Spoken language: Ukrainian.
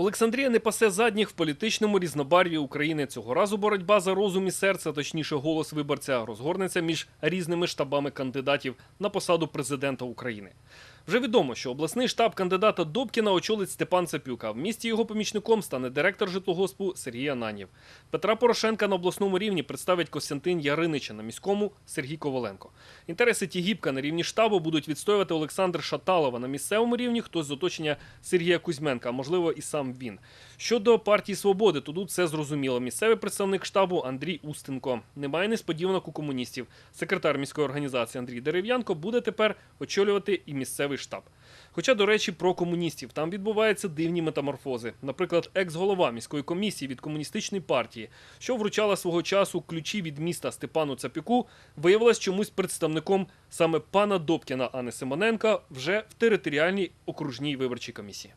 Олександрія не пасе задніх в політичному різнобарві України. Цього разу боротьба за розум і серце, точніше, голос виборця, розгорнеться між різними штабами кандидатів на посаду президента України. Вже відомо, що обласний штаб кандидата Добкіна очолить Степан Цапюк, а в місті його помічником стане директор житлогоспу Сергій Ананів. Петра Порошенка на обласному рівні представить Костянтин Яринич, а на міському Сергій Коваленко. Інтереси Тігіпка на рівні штабу будуть відстоювати Олександр Шаталова. На місцевому рівні хтось з оточення Сергія Кузьменка, а можливо і сам він. Щодо партії Свободи, то тут все зрозуміло. Місцевий представник штабу Андрій Устенко. Немає несподіванок у комуністів. Секретар міської організації Андрій Дерев'янко буде тепер очолювати і місцевий штаб. Хоча, до речі, про комуністів там відбуваються дивні метаморфози. Наприклад, екс-голова міської комісії від комуністичної партії, що вручала свого часу ключі від міста Степану Цапіку, виявилась чомусь представником саме пана Добкіна, а не Симоненка, вже в територіальній окружній виборчій комісії.